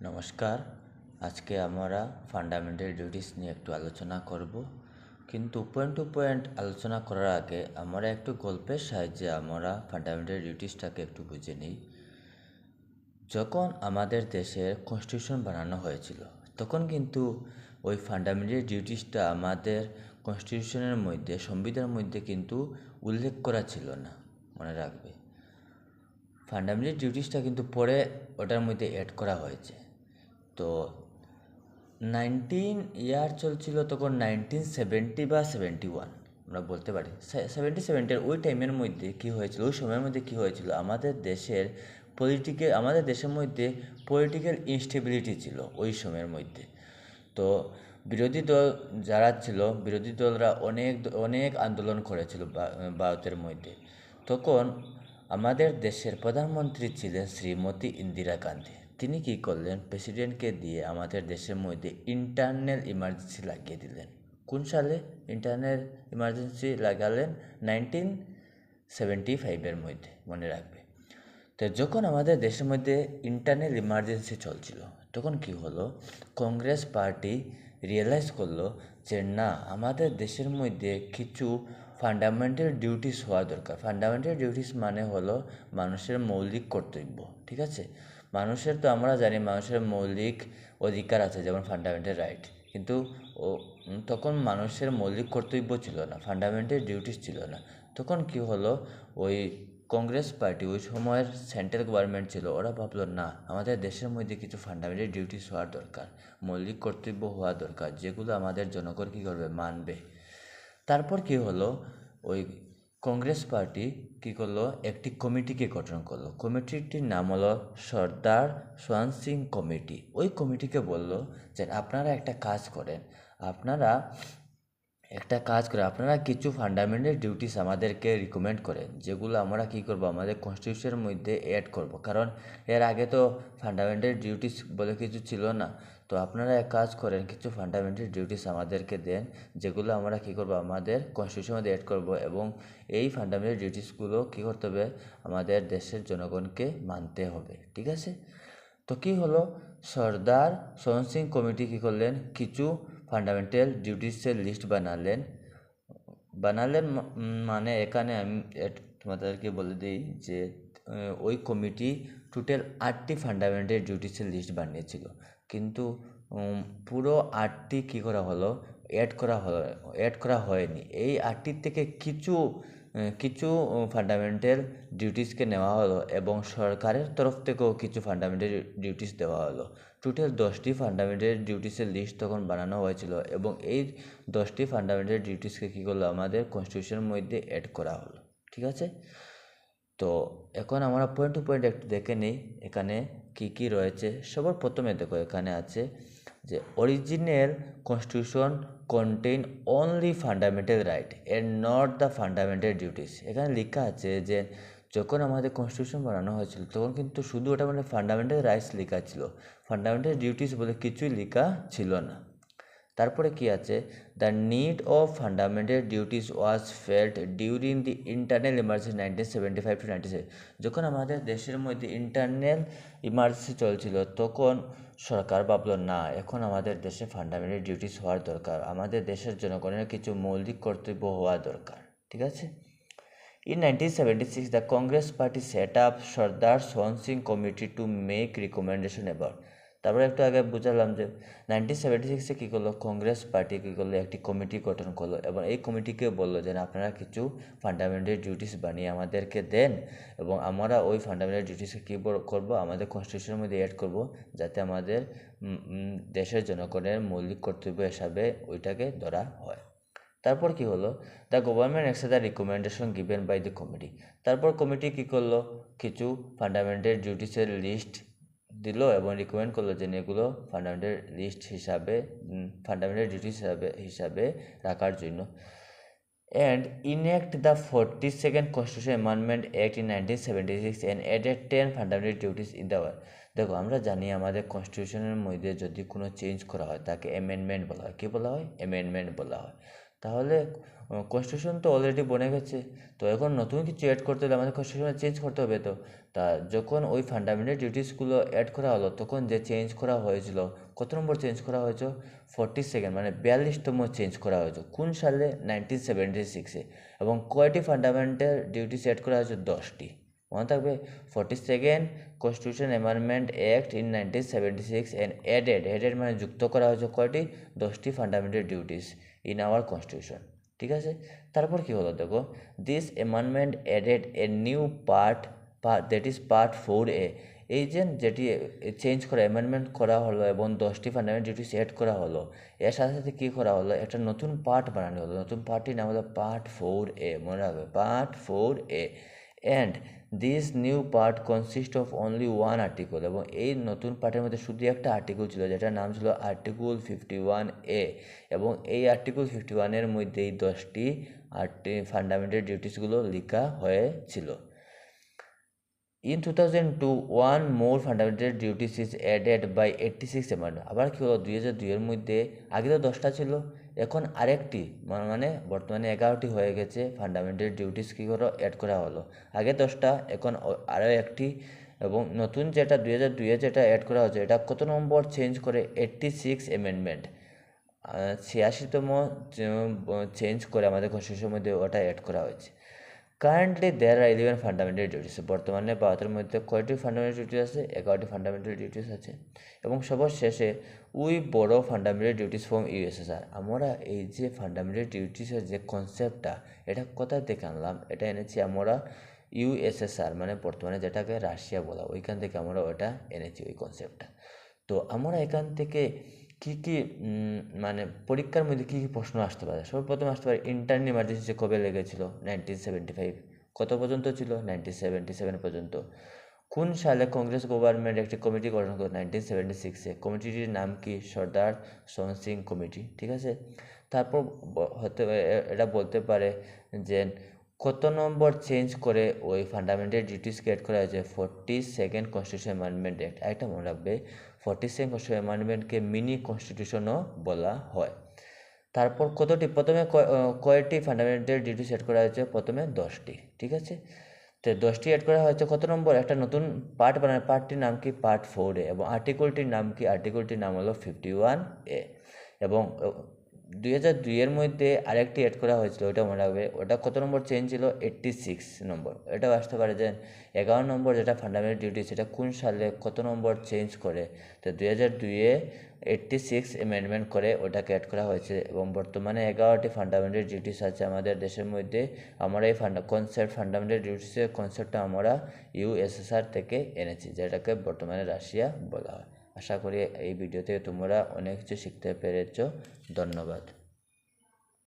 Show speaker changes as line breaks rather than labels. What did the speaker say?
নমস্কার। আজকে আমরা ফান্ডামেন্টাল ডিউটিস নিয়ে একটু আলোচনা করব। কিন্তু পয়েন্ট টু পয়েন্ট আলোচনা করার আগে আমরা একটু গল্পের সাহায্যে আমরা ফান্ডামেন্টাল ডিউটিসটাকে একটু বুঝে নিই। যখন আমাদের দেশের কনস্টিটিউশন বানানো হয়েছিল, তখন কিন্তু ওই ফান্ডামেন্টাল ডিউটিসটা আমাদের কনস্টিটিউশনের মধ্যে, সংবিধানের মধ্যে কিন্তু উল্লেখ করা ছিল না, মনে রাখবে। ফান্ডামেন্টাল ডিউটিসটা কিন্তু পরে ওটার মধ্যে অ্যাড করা হয়েছে। তো নাইনটিন ইয়ার চলছিল তখন নাইনটিন সেভেন্টি বা সেভেন্টি ওয়ান আমরা বলতে পারি। সেভেন্টি সেভেন্টির ওই টাইমের মধ্যে কী হয়েছিল, ওই সময়ের মধ্যে কী হয়েছিল? আমাদের দেশের পলিটিকে আমাদের দেশের মধ্যে পলিটিক্যাল ইনস্টেবিলিটি ছিল ওই সময়ের মধ্যে। তো বিরোধী দল যারা ছিল, বিরোধী দলরা অনেক অনেক আন্দোলন করেছিল ভারতের মধ্যে। তখন আমাদের দেশের প্রধানমন্ত্রী ছিলেন শ্রীমতী ইন্দিরা গান্ধী। তিনি কী করলেন? প্রেসিডেন্টকে দিয়ে আমাদের দেশের মধ্যে ইন্টারনাল ইমার্জেন্সি লাগিয়ে দিলেন। কোন সালে ইন্টারনাল ইমার্জেন্সি লাগালেন? নাইনটিন সেভেন্টি ফাইভের মধ্যে, মনে রাখবে। তো যখন আমাদের দেশের মধ্যে ইন্টারনাল ইমার্জেন্সি চলছিল, তখন কি হলো? কংগ্রেস পার্টি রিয়েলাইজ করল যে না, আমাদের দেশের মধ্যে কিছু ফান্ডামেন্টাল ডিউটিস হওয়া দরকার। ফান্ডামেন্টাল ডিউটিস মানে হলো মানুষের মৌলিক কর্তব্য, ঠিক আছে? মানুষের তো আমরা জানি মানুষের মৌলিক অধিকার আছে, যেমন ফান্ডামেন্টাল রাইট কিন্তু ও তখন মানুষের মৌলিক কর্তব্য ছিল না ফান্ডামেন্টাল ডিউটিস ছিল না। তখন কি হলো? ওই কংগ্রেস পার্টি ওই সময়ের সেন্ট্রাল গভর্নমেন্ট ছিল, ওরা ভাবলো, না, আমাদের দেশের মধ্যে কিছু ফান্ডামেন্টাল ডিউটিস হওয়ার দরকার, মৌলিক কর্তব্য হওয়া দরকার, যেগুলো আমাদের জনগণ কী করবে? মানবে। তারপর কি হলো? ওই কংগ্রেস পার্টি কী করল? একটি কমিটিকে গঠন করল। কমিটিটির নাম হলো সর্দার সোয়ান সিং কমিটি। ওই কমিটিকে বলল যে, আপনারা একটা কাজ করেন। আপনারা একটা কাজ করে আপনারা কিছু ফান্ডামেন্টাল ডিউটিস আমাদেরকে রিকমেন্ড করেন। যেগুলো আমরা কী করব? আমাদের কনস্টিটিউশনের মধ্যে অ্যাড করব। কারণ এর আগে তো ফান্ডামেন্টাল ডিউটিস বলে কিছু ছিল না। তো আপনারা এক কাজ করেন, কিছু ফান্ডামেন্টাল ডিউটিস আমাদেরকে দেন, যেগুলো আমরা কী করব? আমাদের কনস্টিটিউশন মধ্যে অ্যাড করব এবং এই ফান্ডামেন্টাল ডিউটিসগুলো কী করতে হবে? আমাদের দেশের জনগণকে মানতে হবে। ঠিক আছে? তো কী হলো? সর্দার সোহন সিং কমিটি কী করলেন? কিছু ফান্ডামেন্টাল ডিউটিসের লিস্ট বানালেন। বানালেন মানে এখানে আমি তোমাদেরকে বলে দিই যে ওই কমিটি টোটাল আটটি ফান্ডামেন্টাল ডিউটিসের লিস্ট বানিয়েছিল। কিন্তু পুরো আটটি কী করা হলো? অ্যাড করা হলো অ্যাড করা হয়নি। এই আটটির থেকে কিছু কিছু ফান্ডামেন্টাল ডিউটিসকে নেওয়া হলো এবং সরকারের তরফ থেকেও কিছু ফান্ডামেন্টাল ডিউটিস দেওয়া হলো। টোটাল দশটি ফান্ডামেন্টাল ডিউটিসের লিস্ট তখন বানানো হয়েছিল এবং এই দশটি ফান্ডামেন্টাল ডিউটিসকে কী করল? আমাদের কনস্টিটিউশনের মধ্যে অ্যাড করা হলো। ঠিক আছে? তো এখন আমরা পয়েন্ট টু পয়েন্ট একটু দেখে নিই। এখানে কি কি রয়েছে? সবার প্রথমে দেখো, এখানে আছে যে original constitution contain only fundamental right and not the fundamental duties এখানে লেখা আছে যে যখন আমাদের কনস্টিটিউশন বানানো হয়েছিল, তখন কিন্তু শুধু ওটা মানে ফান্ডামেন্টাল রাইটস লেখা ছিল। ফান্ডামেন্টাল ডিউটিস বলে কিছুই লেখা ছিল না। তারপরে কি আছে? The need of fundamental duties was felt during the internal emergency nineteen seventy five to ninety seven যখন আমাদের দেশের মধ্যে ইন্টারনাল ইমার্জেন্সি চলছিল তখন সরকার ভাবলো না এখন আমাদের দেশে ফান্ডামেন্টাল ডিউটিস হওয়ার দরকার। আমাদের দেশের জনগণের কিছু মৌলিক কর্তব্য হওয়া দরকার। ঠিক আছে? In 1976, the Congress Party set up Sardar Swan Singh Committee to make recommendation about তারপরে একটু আগে বুঝালাম যে নাইনটিন সেভেন্টি সিক্সে কী করল? কংগ্রেস পার্টি কী করল? একটি কমিটি গঠন করল এবং এই কমিটিকে বলল যে আপনারা কিছু ফান্ডামেন্টাল ডিউটিস বানিয়ে আমাদেরকে দেন এবং আমরা ওই ফান্ডামেন্টাল ডিউটিসকে কী করব? আমাদের কনস্টিটিউশনের মধ্যে অ্যাড করব যাতে আমাদের দেশের জনগণের মৌলিক কর্তব্য হিসাবে ওইটাকে ধরা হয়। তারপর কি হলো? The government অ্যাকসে the recommendation given by the committee তারপর কমিটি কী করল? কিছু ফান্ডামেন্টাল ডিউটিসের লিস্ট দিল এবং রিকমেন্ড করল যে এগুলো ফান্ডামেন্টাল লিস্ট হিসাবে ফান্ডামেন্টাল ডিউটি হিসাবে হিসাবে রাখার জন্য। And enact the forty second constitution amendment act in nineteen seventy six and added ten fundamental duties in the দেখো, আমরা জানি আমাদের কনস্টিটিউশনের মধ্যে যদি কোনো চেঞ্জ করা হয়, তাকে অ্যামেন্ডমেন্ট বলা হয়। কী বলা হয়? অ্যামেন্ডমেন্ট বলা হয়। তাহলে কনস্টিটিউশন তো অলরেডি বনে গেছে। তো এখন নতুন কিছু অ্যাড করতে হলে আমাদের কনস্টিটিউশন চেঞ্জ করতে হবে তো। তা যখন ওই ফান্ডামেন্টাল ডিউটিসগুলো অ্যাড করা হলো, তখন যে চেঞ্জ করা হয়েছিল, কত নম্বর চেঞ্জ করা হয়েছে? ফোরটি সেকেন্ড মানে বিয়াল্লিশতম চেঞ্জ করা হয়েছে। কোন সালে? নাইনটিন সেভেন্টি সিক্সে এবং কয়টি ফান্ডামেন্টাল ডিউটিস অ্যাড করা হয়েছে? দশটি। মনে থাকবে forty second constitution amendment act in nineteen seventy six and added added মানে যুক্ত করা হয়েছে কয়টি? দশটি fundamental duties in our constitution ঠিক আছে? তারপর কি হলো দেখো? This amendment added a new part that is part four A এই যে যেটি চেঞ্জ করা অ্যামেন্ডমেন্ট করা হলো এবং দশটি ফান্ডামেন্টাল ডিউটিস অ্যাড করা হলো, এর সাথে সাথে কী করা হলো? একটা নতুন পার্ট বানানো হলো, নতুন পার্টির নাম হলো পার্ট ফোর এ মনে রাখবে part four A and this new part consist of only one article এবং এই নতুন পার্টের মধ্যে শুধু একটা আর্টিকেল ছিল, যেটার নাম ছিল আর্টিকেল ফিফটি ওয়ান এ এবং এই আর্টিকেল ফিফটি ওয়ানের মধ্যে এই দশটি আর্টি ফান্ডামেন্টাল ডিউটিসগুলো লেখা হয়েছিল। In two thousand two one more fundamental duties is added by eighty six amendment আবার কী হলো? দুই হাজার দুইয়ের মধ্যে, আগে তো দশটা ছিল। এখন আরেকটি মানে বর্তমানে এগারোটি হয়ে গেছে ফান্ডামেন্টাল ডিউটিস কী করো অ্যাড করা হলো। আগে দশটা, এখন আরও একটি এবং নতুন যেটা দুই হাজার দুইয়ে যেটা অ্যাড করা হচ্ছে এটা কত নম্বর চেঞ্জ করে? এইট্টি সিক্স অ্যামেন্ডমেন্ট ছিয়াশিতম চেঞ্জ করে আমাদের কনস্টিটিউশনের মধ্যে ওটা অ্যাড করা হয়েছে। Currently there are eleven fundamental duties বর্তমানে ভারতের মধ্যে কয়টি ফান্ডামেন্টাল ডিউটিস আছে? এগারোটি ফান্ডামেন্টাল ডিউটিস আছে। এবং সবার শেষে উই বড় ফান্ডামেন্টাল ডিউটিস ফ্রম ইউএসএসআর আমরা এই যে ফান্ডামেন্টাল ডিউটিসের যে কনসেপ্টটা এটা কোথা থেকে আনলাম? এটা এনেছি আমরা ইউএসএসআর মানে বর্তমানে যেটাকে রাশিয়া বলা। ওইখান থেকে আমরা ওটা এনেছি, ওই কনসেপ্টটা তো আমরা এখান থেকে কী কী মানে পরীক্ষার মধ্যে কী কী প্রশ্ন আসতে পারে? সর্বপ্রথম আসতে পারে ইন্টারনি ইমার্জেন্সি কবে লেগেছিল নাইনটিন সেভেন্টি ফাইভ কত পর্যন্ত ছিল? নাইনটিন সেভেন্টি সেভেন পর্যন্ত। কোন সালে কংগ্রেস গভর্নমেন্ট একটি কমিটি গঠন করে নাইনটিন সেভেন্টি সিক্সে কমিটিটির নাম কি? সর্দার সোহন সিং কমিটি ঠিক আছে? তারপর হতে এটা বলতে পারে যে কত নম্বর চেঞ্জ করে ওই ফান্ডামেন্টাল ডিউটিস ক্রিয়েট করা হয়েছে? Forty second constitution amendment act একটা মনে রাখবে। ফোরটি সেভেন অ্যামেন্ডমেন্টকে মিনি কনস্টিটিউশনও বলা হয়। তারপর কতটি? প্রথমে কয়টি ফান্ডামেন্টাল ডিউটি সেট করা হয়েছে প্রথমে দশটি, ঠিক আছে? তো দশটি অ্যাড করা হয়েছে কত নম্বর একটা নতুন পার্ট বানানো পার্টটির নাম কি? পার্ট ফোর এ, এবং আর্টিকেলটির নাম কি? আর্টিকেলটির নাম হলো ফিফটি ওয়ান এ, এবং দুই হাজার দুইয়ের মধ্যে আরেকটি অ্যাড করা হয়েছিল ওটা মনে রাখবে। ওটা কত নম্বর চেঞ্জ ছিল? এইট্টি সিক্স নম্বর। এটাও আসতে পারে যে এগারো নম্বর যেটা ফান্ডামেন্টাল ডিউটি সেটা কোন সালে কত নম্বর চেঞ্জ করে? তো দুই হাজার দুইয়ে এইট্টি সিক্স অ্যামেন্ডমেন্ট করে ওটাকে অ্যাড করা হয়েছে এবং বর্তমানে এগারোটি ফান্ডামেন্টাল ডিউটিস আছে আমাদের দেশের মধ্যে। আমরা এই ফান্ডা কনসেপ্ট ফান্ডামেন্টাল ডিউটিসের কনসেপ্টটা আমরা ইউএসএসআর থেকে এনেছি, যেটাকে বর্তমানে রাশিয়া বলা হয়। আশা করি এই ভিডিওতে তোমরা অনেক কিছু শিখতে পেরেছ। ধন্যবাদ।